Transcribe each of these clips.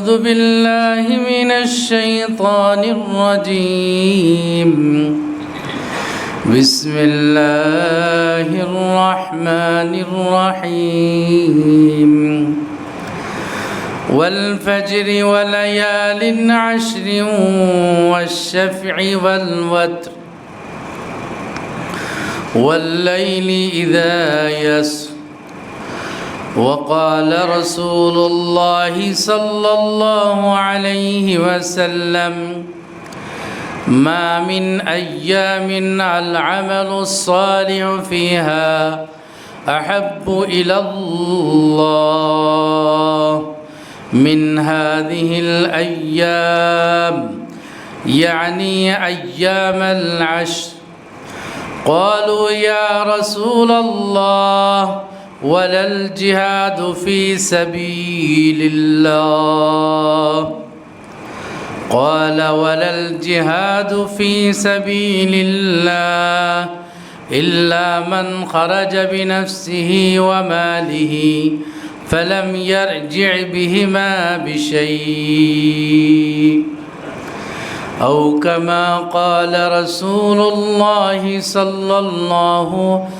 أعوذ بالله من الشيطان الرجيم. بسم الله الرحمن الرحيم. والفجر وليال عشر والشفع والوتر. والليل إذا يسر. وقال رسول الله صلى الله عليه وسلم ما من أيام العمل الصالح فيها أحب إلى الله من هذه الأيام يعني أيام العشر. قالوا يا رسول الله ولا الجهاد في سبيل الله. قال ولا الجهاد في سبيل الله إلا من خرج بنفسه وماله فلم يرجع بهما بشيء. أو كما قال رسول الله صلى الله عليه وسلم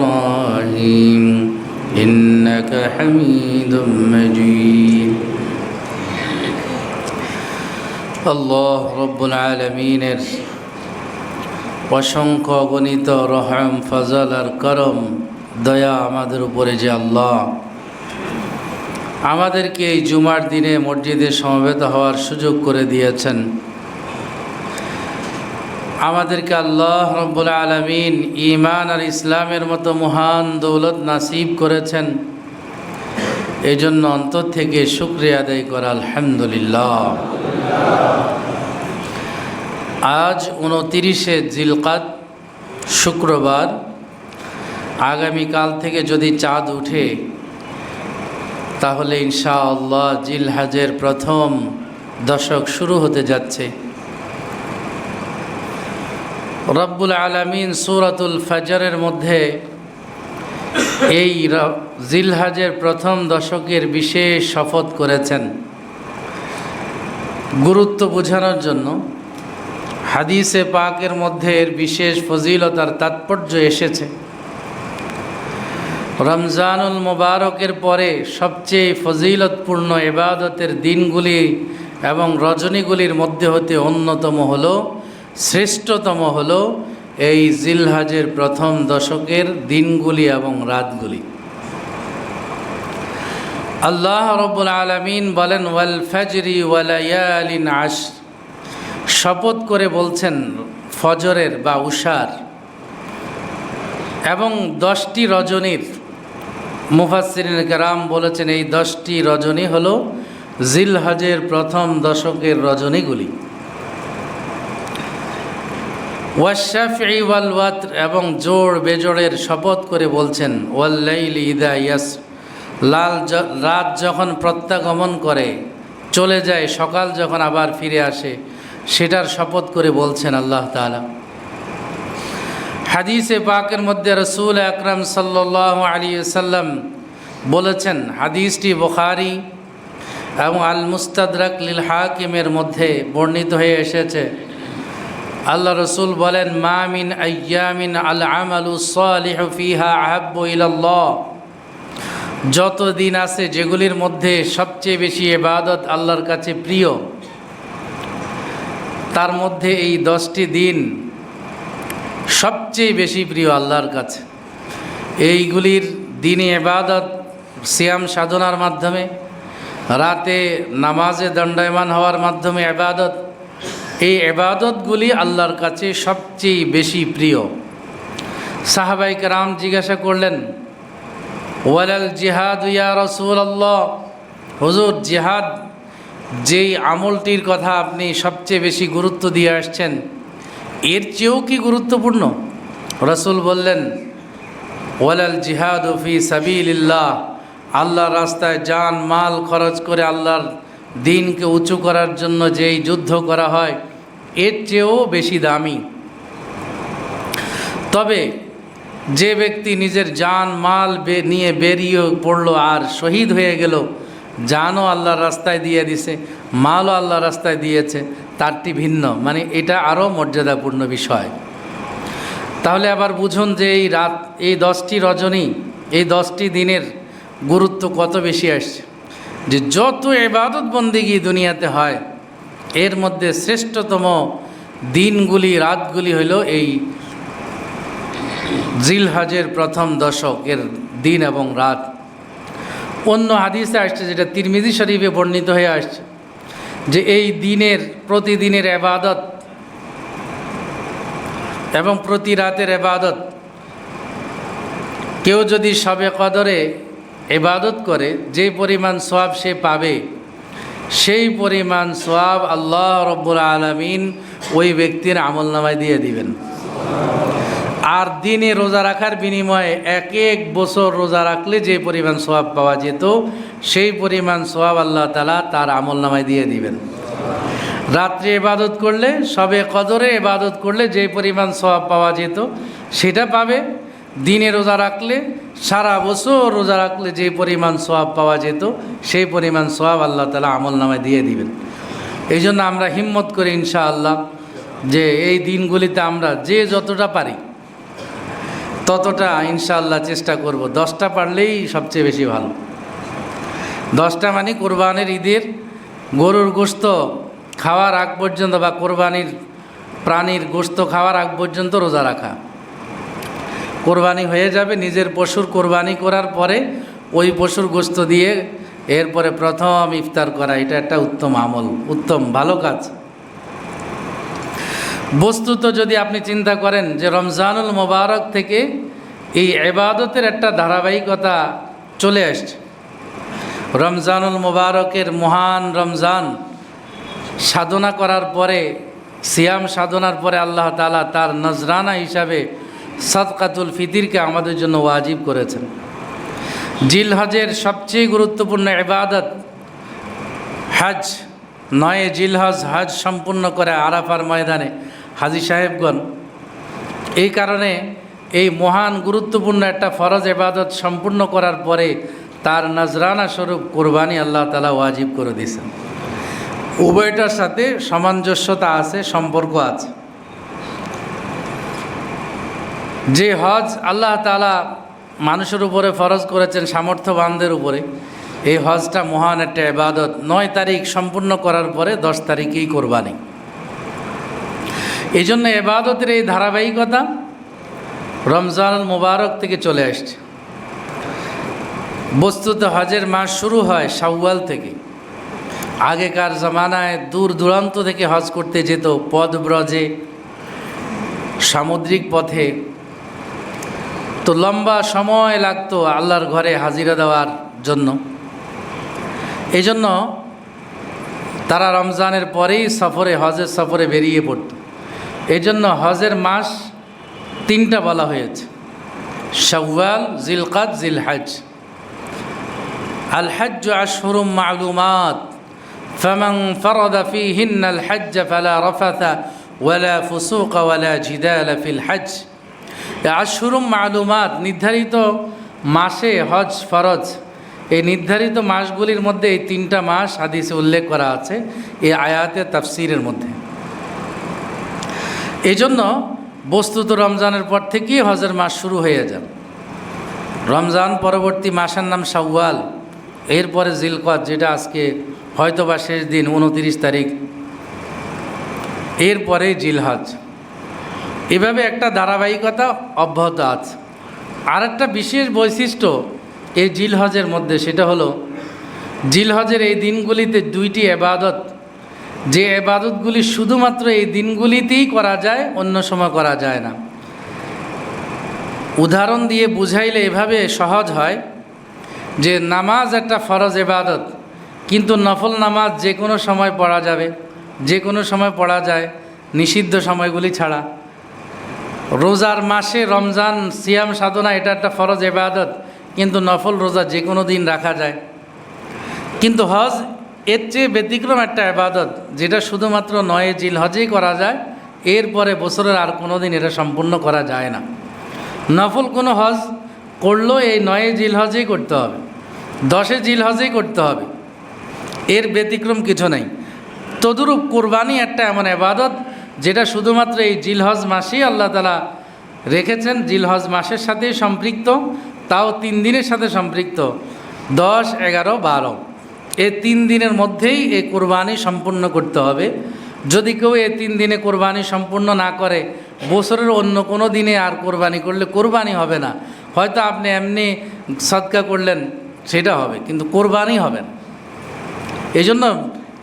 إبراهيم إنك حميد مجيد الله رب العالمين অসংখ্য গণিত রহম ফজল আর করম দয়া আমাদের উপরে যে আল্লাহ আমাদেরকে এই জুমার দিনে মসজিদে সমবেত হওয়ার সুযোগ করে দিয়েছেন আমাদেরকে আল্লাহ রব্বুল আলমিন ইমান আর ইসলামের মতো মহান দৌলত নাসিব করেছেন। এই জন্য অন্তর থেকে শুক্রিয়া আদায় করা আলহামদুলিল্লাহ। আজ উনতিরিশে জিলকাত শুক্রবার। আগামীকাল থেকে যদি চাঁদ উঠে, তাহলে ইনশাআল্লাহ জিলহাজের প্রথম দশক শুরু হতে যাচ্ছে। রব্বুল আলমিন সুরাতুল ফজরের মধ্যে এই জিলহাজের প্রথম দশকের বিশেষ শপথ করেছেন। গুরুত্ব বোঝানোর জন্য হাদিসে পাকের মধ্যে এর বিশেষ ফজিলতার তাৎপর্য এসেছে। রমজানুল মোবারকের পরে সবচেয়ে ফজিলতপূর্ণ এবাদতের দিনগুলি এবং রজনীগুলির মধ্যে হতে অন্যতম হল শ্রেষ্ঠতম হল এই জিলহাজের প্রথম দশকের দিনগুলি এবং রাতগুলি। আল্লাহ রব্বুল আলমিন বলেন, ওয়াল ফজরি ওয়ালায়ালিন আশ শপথ করে বলছেন, ফজরের বা উষার এবং দশটি রজনীর। মুফাসিরিন কারাম বলেছেন, এই দশটি রজনী হল জিলহজের প্রথম দশকের রজনীগুলি। ওয়াশাফি ওয়াল ওয়াত্র এবং জোড় বেজোড়ের শপথ করে বলছেন, ওয়াল্লাইল ইদা ইয়াস লাল রাত যখন প্রত্যাগমন করে, চলে যায়, সকাল যখন আবার ফিরে আসে, সেটার শপথ করে বলছেন আল্লাহ তালা হাদিসে পাকের মধ্যে রসুল আকরম সাল্লাহ আলী সাল্লাম বলেছেন, হাদিসটি বুখারি এবং আল মুস্তাদরাক লিল হাকিমের মধ্যে বর্ণিত হয়ে এসেছে। আল্লাহ রসুল বলেন মামিন আয়ামিন আল আমালু ফিহা আহাব্ব ইলাল্লাহ। যত দিন আছে যেগুলির মধ্যে সবচেয়ে বেশি এবাদত আল্লাহর কাছে প্রিয়, তার মধ্যে এই দশটি দিন সবচেয়ে বেশি প্রিয় আল্লাহর কাছে। এইগুলির দিনে এবাদত সিয়াম সাধনার মাধ্যমে, রাতে নামাজে দণ্ডায়মান হওয়ার মাধ্যমে এবাদত এই এবাদতগুলি আল্লাহর কাছে সবচেয়ে বেশি প্রিয়। সাহাবাই রাম জিজ্ঞাসা করলেন, ওয়ালাল জিহাদ ইয়া রসুল আল্লাহ হুজুর, জিহাদ, যেই আমলটির কথা আপনি সবচেয়ে বেশি গুরুত্ব দিয়ে আসছেন, এর চেয়েও কি গুরুত্বপূর্ণ? রসুল বললেন, ওয়ালাল জিহাদ ফি সাবিল্লাহ আল্লাহর রাস্তায় যান মাল খরচ করে আল্লাহর দিনকে উঁচু করার জন্য যেই যুদ্ধ করা হয় এর চেয়েও বেশি দামি। তবে যে ব্যক্তি নিজের জান, মাল নিয়ে বেরিয়ে পড়ল আর শহীদ হয়ে গেল, জানও আল্লাহর রাস্তায় দিয়ে দিছে, মালও আল্লাহর রাস্তায় দিয়েছে, তারটি ভিন্ন। মানে এটা আরও মর্যাদাপূর্ণ বিষয়। তাহলে আবার বুঝুন যে এই রাত, এই দশটি রজনী, এই দশটি দিনের গুরুত্ব কত বেশি আসছে। যে যত এবাদত বন্দিগি দুনিয়াতে হয় এর মধ্যে শ্রেষ্ঠতম দিনগুলি, রাতগুলি হলো এই জিলহাজের প্রথম দশকের দিন এবং রাত। অন্য হাদিসে আসছে যেটা তিরমিজি শরীফে বর্ণিত হয়ে আসছে যে এই দিনের, প্রতিদিনের এবাদত এবং প্রতি রাতের এবাদত। কেউ যদি সবে কদরে এবাদত করে, যে পরিমাণ সোয়াব সে পাবে সেই পরিমাণ সোয়াব আল্লাহ রব্বুল আলমিন ওই ব্যক্তির আমল নামায় দিয়ে দিবেন। আর দিনে রোজা রাখার বিনিময়ে এক এক বছর রোজা রাখলে যে পরিমাণ সোয়াব পাওয়া যেত, সেই পরিমাণ সোয়াব আল্লাহ তালা তার আমল নামায় দিয়ে দিবেন। রাত্রে এবাদত করলে, সবে কদরে এবাদত করলে যে পরিমাণ সোয়াব পাওয়া যেত, সেটা পাবে। দিনে রোজা রাখলে, সারা বছর রোজা রাখলে যে পরিমাণ সোয়াব পাওয়া যেত, সেই পরিমাণ সোয়াব আল্লাহ তালা আমল নামায় দিয়ে দিবেন। এই জন্য আমরা হিম্মত করি ইনশাআল্লাহ যে এই দিনগুলিতে আমরা যে যতটা পারি, ততটা ইনশাআল্লাহ চেষ্টা করব। দশটা পারলেই সবচেয়ে বেশি ভালো। দশটা মানে কোরবানির ঈদের গরুর গোস্ত খাওয়ার আগ পর্যন্ত বা কোরবানির প্রাণীর গোস্ত খাওয়ার আগ পর্যন্ত রোজা রাখা। কোরবানি হয়ে যাবে, নিজের পশুর কোরবানি করার পরে ওই পশুর গোস্ত দিয়ে এরপরে প্রথম ইফতার করা, এটা একটা উত্তম আমল, উত্তম, ভালো কাজ। বস্তুত যদি আপনি চিন্তা করেন যে রমজানুল মোবারক থেকে এই এবাদতের একটা ধারাবাহিকতা চলে আসছে। রমজানুল মোবারকের মহান রমজান সাধনা করার পরে, সিয়াম সাধনার পরে আল্লাহ তালা তার নজরানা হিসাবে সদকাতুল ফিতিরকে আমাদের জন্য ওয়াজিব করেছেন। জিল হজের সবচেয়ে গুরুত্বপূর্ণ এবাদত হজ নয় জিলহজ, হজ সম্পূর্ণ করে আরাফার ময়দানে। হাজি সাহেবগণ, এই কারণে এই মহান গুরুত্বপূর্ণ একটা ফরজ এবাদত সম্পূর্ণ করার পরে তার নজরানা স্বরূপ কোরবানি আল্লাহ তালা ওয়াজিব করে দিয়েছেন। উভয়টার সাথে সামঞ্জস্যতা আছে, সম্পর্ক আছে। যে হজ আল্লাহ তালা মানুষের উপরে ফরজ করেছেন সামর্থ্যবানদের উপরে, এই হজটা মহান একটা এবাদত নয় তারিখ সম্পূর্ণ করার পরে দশ তারিখেই কোরবানি। এই জন্য এবাদতের এই ধারাবাহিকতা রমজান মোবারক থেকে চলে আসছে। বস্তুত হজের মাস শুরু হয় শাওয়াল থেকে। আগেকার জমানায় দূর দূরান্ত থেকে হজ করতে যেত পদব্রজে সামুদ্রিক পথে তো লম্বা সময় লাগতো আল্লাহর ঘরে হাজিরা দেওয়ার জন্য এই জন্য তারা রমজানের পরেই সফরে হজের সফরে বেরিয়ে পড়ত এই জন্য হজের মাস তিনটা বলা হয়েছে শাওয়াল জিলকাত জিল হজ আল হজ আশহুরুম মালুমাত فمن فرض فيهن الحج فلا رفث ولا فسوق ولا جدال في الحج আশহুরুম মালুমাত, নির্ধারিত মাসে হজ ফরজ। এই নির্ধারিত মাসগুলির মধ্যে এই তিনটা মাস হাদিসে উল্লেখ করা আছে, এই আয়াতের তাফসিরের মধ্যে। এই জন্য বস্তুত রমজানের পর থেকেই হজের মাস শুরু হয়ে যান রমজান পরবর্তী মাসের নাম শাওয়াল। এরপরে জিলকত যেটা আজকে হয়তো বা শেষ দিন, উনতিরিশ তারিখ। এরপরে জিলহজ। এভাবে একটা ধারাবাহিকতা অব্যাহত আছে। আর একটা বিশেষ বৈশিষ্ট্য এই জিলহজের মধ্যে, সেটা হলো জিলহজের এই দিনগুলিতে দুইটি এবাদত। যে এবাদতগুলি শুধুমাত্র এই দিনগুলিতেই করা যায়, অন্য সময় করা যায় না। উদাহরণ দিয়ে বুঝাইলে এভাবে সহজ হয় যে নামাজ একটা ফরজ এবাদত, কিন্তু নফল নামাজ যে কোনো সময় পড়া যাবে, যে কোনো সময় পড়া যায়, নিষিদ্ধ সময়গুলি ছাড়া। রোজার মাসে রমজান, সিয়াম, সাধনা, এটা একটা ফরজ এবাদত কিন্তু নফল রোজা যে কোনো দিন রাখা যায়। কিন্তু হজ এর চেয়ে ব্যতিক্রম একটা আবাদত যেটা শুধুমাত্র নয় জিল হজেই করা যায়। এরপরে বছরের আর কোনো দিন এটা সম্পূর্ণ করা যায় না। নফল কোনো হজ করলেও এই নয় জিল হজেই করতে হবে। দশে জিল হজেই করতে হবে। এর ব্যতিক্রম কিছু নেই। তদুরূপ কোরবানি একটা এমন আবাদত যেটা শুধুমাত্র এই জিলহজ মাসেই আল্লাহ তালা রেখেছেন। জিলহজ মাসের সাথেই সম্পৃক্ত, তাও তিন দিনের সাথে সম্পৃক্ত। দশ, এগারো, বারো। এই তিন দিনের মধ্যেই এই কোরবানি সম্পূর্ণ করতে হবে। যদি কেউ এই তিন দিনে কোরবানি সম্পূর্ণ না করে, বছরের অন্য কোনো দিনে আর কোরবানি করলে কোরবানি হবে না। হয়তো আপনি এমনি সৎকা করলেন, সেটা হবে, কিন্তু কোরবানি হবে না। এই জন্য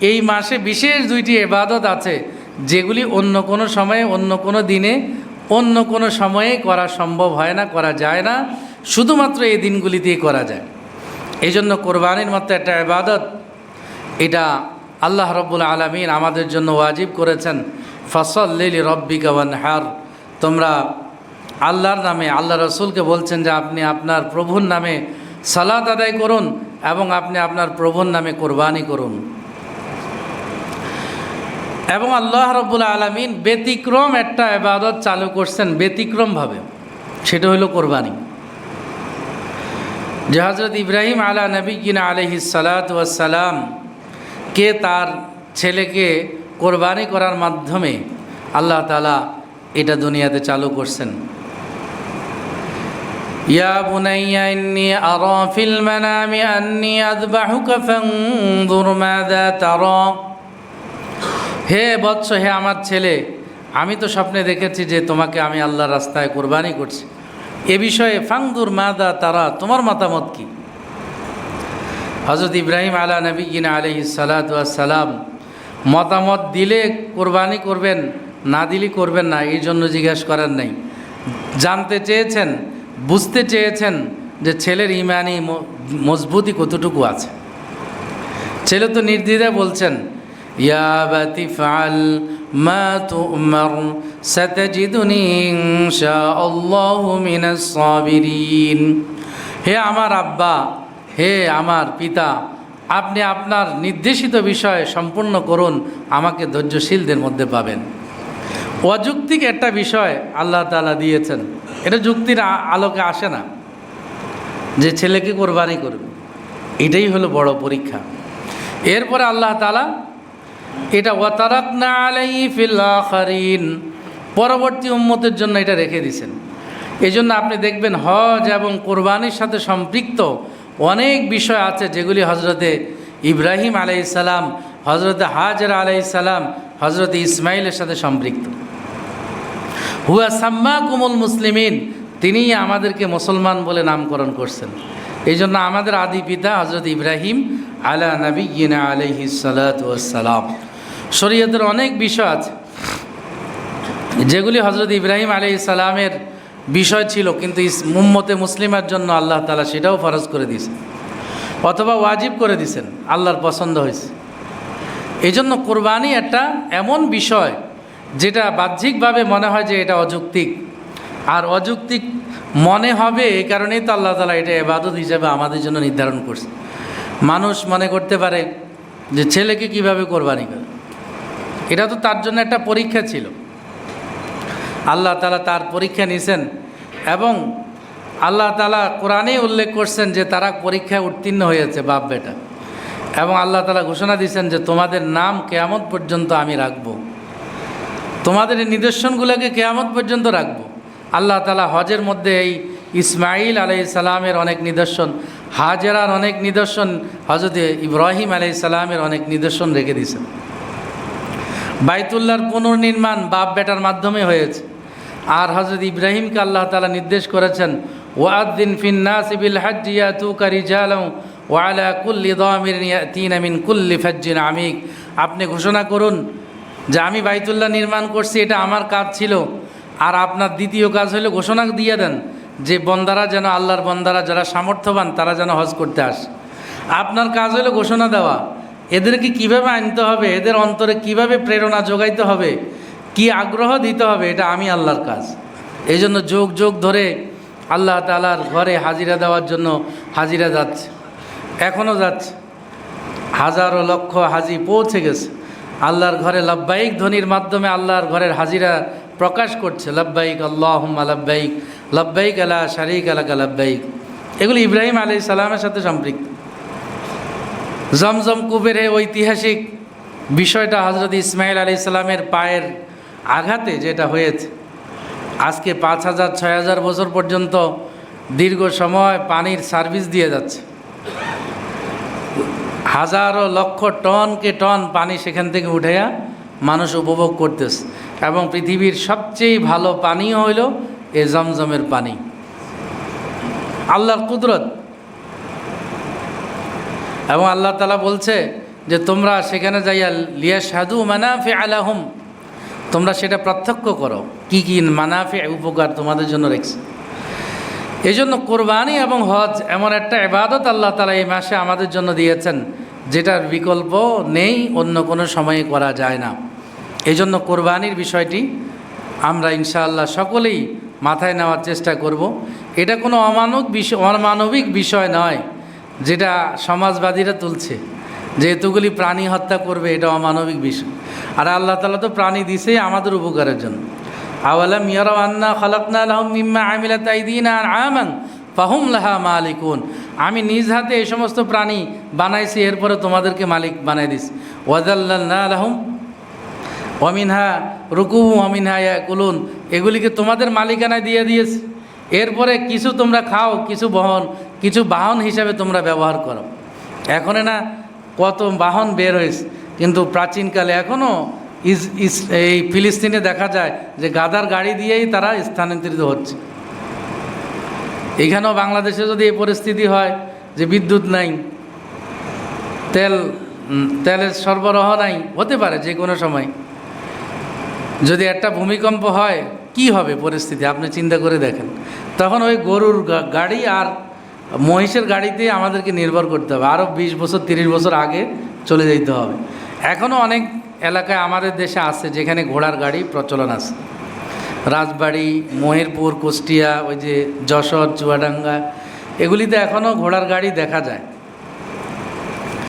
এই মাসে বিশেষ দুইটি এবাদত আছে। যেগুলি অন্য কোনো সময়ে, অন্য কোনো দিনে, অন্য কোনো সময়ে করা সম্ভব হয় না, করা যায় না, শুধুমাত্র এই দিনগুলি দিনগুলিতেই করা যায়। এই জন্য কোরবানির মতো একটা এবাদত এটা আল্লাহ রব্বুল আলমিন আমাদের জন্য ওয়াজিব করেছেন। ফসল লিলি রব্বিকা হার তোমরা আল্লাহর নামে, আল্লাহ রসুলকে বলছেন যে আপনি আপনার প্রভুর নামে সালাদ আদায় করুন এবং আপনি আপনার প্রভুর নামে কোরবানি করুন। এবং আল্লাহ রব্বুল আলমিন ব্যতিক্রম একটা এবাদত চালু করছেন ব্যতিক্রমভাবে। সেটা হলো কোরবানি। যে হজরত ইব্রাহিম আলা নবী কিনা আলহি সালাতাম কে তার ছেলেকে কোরবানি করার মাধ্যমে আল্লাহ তালা এটা দুনিয়াতে চালু করছেন। ইয়া বুনাইয়া ইন্নি আরা ফিল মানামি আন্নি হে বৎস, হে আমার ছেলে, আমি তো স্বপ্নে দেখেছি যে তোমাকে আমি আল্লাহর রাস্তায় কোরবানি করছি। এ বিষয়ে ফাংদুর মাদা তারা, তোমার মতামত কি? হজরত ইব্রাহিম আলা নবী কিনা আলহি সালাম মতামত দিলে কোরবানি করবেন, না দিলে করবেন না, এই জন্য জিজ্ঞেস করার নেই। জানতে চেয়েছেন, বুঝতে চেয়েছেন যে ছেলের ইমানি মজবুতি কতটুকু আছে। ছেলে তো নির্দ্বিধায় বলছেন يا أبت افعل ما تؤمر ستجدني إن شاء الله من الصابرين হে আমার আব্বা হে আমার পিতা আপনি আপনার নির্দেশিত বিষয় সম্পূর্ণ করুন আমাকে ধৈর্যশীলদের মধ্যে পাবেন অযৌক্তিক একটা বিষয় আল্লাহ তালা দিয়েছেন এটা যুক্তির আ- আলোকে আসে না যে ছেলেকে কোরবানি করবে এটাই হলো বড় পরীক্ষা এরপরে আল্লাহ তালা এটা ওয়াতারাক না আলাই ফিল পরবর্তী উম্মতের জন্য এটা রেখে দিছেন এই জন্য আপনি দেখবেন হজ এবং কোরবানির সাথে সম্পৃক্ত অনেক বিষয় আছে যেগুলি হজরতে ইব্রাহিম আলাইসালাম হজরতে হাজর আলাইসালাম হজরতে ইসমাইলের সাথে সম্পৃক্ত। হুয়া সাম্মা কুমুল মুসলিমিন তিনিই আমাদেরকে মুসলমান বলে নামকরণ করছেন। এই জন্য আমাদের আদি পিতা হজরত ইব্রাহিম আলা নবী ইনা আলহি সালাম। শরীয়তের অনেক বিষয় আছে। যেগুলি হজরত ইব্রাহিম আলি সালামের বিষয় ছিল, কিন্তু মুম্মতে মুসলিমের জন্য আল্লাহ তালা সেটাও ফরজ করে দিয়েছেন। অথবা ওয়াজিব করে দিয়েছেন, আল্লাহর পছন্দ হয়েছে। এই জন্য কোরবানি একটা এমন বিষয় যেটা বাহ্যিকভাবে মনে হয় যে এটা অযৌক্তিক। আর অযৌক্তিক মনে হবে এই কারণেই তো আল্লাহ তালা এটা এবাদত হিসেবে আমাদের জন্য নির্ধারণ করছে। মানুষ মনে করতে পারে যে ছেলেকে কীভাবে কোরবানি করে? এটা তো তার জন্য একটা পরীক্ষা ছিল। আল্লাহ তালা তার পরীক্ষা নিছেন এবং আল্লাহ তালা কোরআনেই উল্লেখ করছেন যে তারা পরীক্ষায় উত্তীর্ণ হয়েছে বাপ বেটা। এবং আল্লাহ তালা ঘোষণা দিয়েছেন যে তোমাদের নাম কেয়ামত পর্যন্ত আমি রাখব। তোমাদের এই নিদর্শনগুলোকে কেয়ামত পর্যন্ত রাখব। আল্লাহ তালা হজের মধ্যে এই ইসমাইল আলাই সালামের অনেক নিদর্শন, হাজেরার অনেক নিদর্শন হজরত ইব্রাহিম আলাই সালামের অনেক নিদর্শন রেখে দিয়েছেন। বাইতুল্লাহর পুনর্নির্মাণ বাপ বেটার মাধ্যমে হয়েছে। আর হজরত ইব্রাহিমকে আল্লাহ তালা নির্দেশ করেছেন ওয়াদ্দিন ফিন্নাস বিল হাজ্জিয়া তু কারি জালম ওয়ালা কুল্লি দামির তিন আমিন কুল্লি ফজ্জিন আমিক। আপনি ঘোষণা করুন যে আমি বাইতুল্লাহ নির্মাণ করছি, এটা আমার কাজ ছিল। আর আপনার দ্বিতীয় কাজ হলো ঘোষণা দিয়ে দেন যে বন্দারা যেন আল্লাহর বন্দারা যারা সামর্থ্যবান, তারা যেন হজ করতে আসে। আপনার কাজ হলো ঘোষণা দেওয়া। এদেরকে কীভাবে আনতে হবে? এদের অন্তরে কীভাবে প্রেরণা যোগাইতে হবে? কি আগ্রহ দিতে হবে? এটা আমি আল্লাহর কাজ। এই জন্য যোগ যোগ ধরে আল্লাহ তালার ঘরে হাজিরা দেওয়ার জন্য হাজিরা যাচ্ছে। এখনও যাচ্ছে। হাজারো লক্ষ হাজি পৌঁছে গেছে। আল্লাহর ঘরে লব্বাইক ধ্বনির মাধ্যমে আল্লাহর ঘরের হাজিরা প্রকাশ করছে। লব্বাইক আল্লাহ লব্বাইক লব্বাইক আলা শারিক আলাকা লব্বাইক এগুলি ইব্রাহিম আলি সালামের সাথে সম্পৃক্ত। জমজম কুবের ঐতিহাসিক বিষয়টা হজরত ইসমাইল আলি ইসলামের পায়ের আঘাতে যেটা হয়েছে, আজকে পাঁচ হাজার, ছয় হাজার বছর পর্যন্ত দীর্ঘ সময় পানির সার্ভিস দিয়ে যাচ্ছে। হাজারো লক্ষ টনকে টন পানি সেখান থেকে উঠেয়া মানুষ উপভোগ করতেছে এবং পৃথিবীর সবচেয়ে ভালো পানীয় হইল এ জমজমের পানি। আল্লাহর কুদরত এবং আল্লাহ তালা বলছে যে, তোমরা সেখানে যাইয়া লিয়া সাধু মানাফি আলাহুম তোমরা সেটা প্রত্যক্ষ করো। কি কি মানাফি উপকার তোমাদের জন্য রেখেছে। এই জন্য কোরবানি এবং হজ এমন একটা এবাদত আল্লাহ তালা এই মাসে আমাদের জন্য দিয়েছেন, যেটার বিকল্প নেই, অন্য কোনো সময়ে করা যায় না। এই জন্য কোরবানির বিষয়টি আমরা ইনশাআল্লাহ সকলেই মাথায় নেওয়ার চেষ্টা করব। এটা কোনো অমানব বিষয় অমানবিক বিষয় নয়। যেটা সমাজবাদীরা তুলছে, যে এতগুলি প্রাণী হত্যা করবে, এটা অমানবিক বিষয়। আর আল্লাহ তালা তো প্রাণী দিছেই আমাদের উপকারের জন্য। আওয়ালাম ইয়ারাও আন্না খালাকনা লাহুম মিম্মা আমিলা তাইদিন আর আমাং ফাহুম লাহা মালিকুন। আমি নিজ হাতে এই সমস্ত প্রাণী বানাইছি, এরপরে তোমাদেরকে মালিক বানাই দিস ওয়াদাল্লাহ লাহুম অমিনহা রুকু অমিনহা কুলুন এগুলিকে তোমাদের মালিকানায় দিয়ে দিয়েছে। এরপরে কিছু তোমরা খাও, কিছু বহন, কিছু বাহন হিসাবে তোমরা ব্যবহার করো। এখন না কত বাহন বের হয়েছে, কিন্তু প্রাচীনকালে এখনও ইস এই ফিলিস্তিনে দেখা যায় যে গাদার গাড়ি দিয়েই তারা স্থানান্তরিত হচ্ছে। এখানেও বাংলাদেশে যদি এই পরিস্থিতি হয় যে বিদ্যুৎ নাই, তেল তেলের সরবরাহ নাই, হতে পারে যে কোনো সময়। যদি একটা ভূমিকম্প হয়, কি হবে পরিস্থিতি? আপনি চিন্তা করে দেখেন। তখন ওই গরুর গাড়ি আর মহিষের গাড়িতে আমাদেরকে নির্ভর করতে হবে। আরও বিশ বছর, তিরিশ বছর আগে চলে যেতে হবে। এখনও অনেক এলাকায় আমাদের দেশে আছে যেখানে ঘোড়ার গাড়ি প্রচলন আছে। রাজবাড়ি, মহিরপুর, কুষ্টিয়া, ওই যে যশোর, চুয়াডাঙ্গা, এগুলিতে এখনও ঘোড়ার গাড়ি দেখা যায়।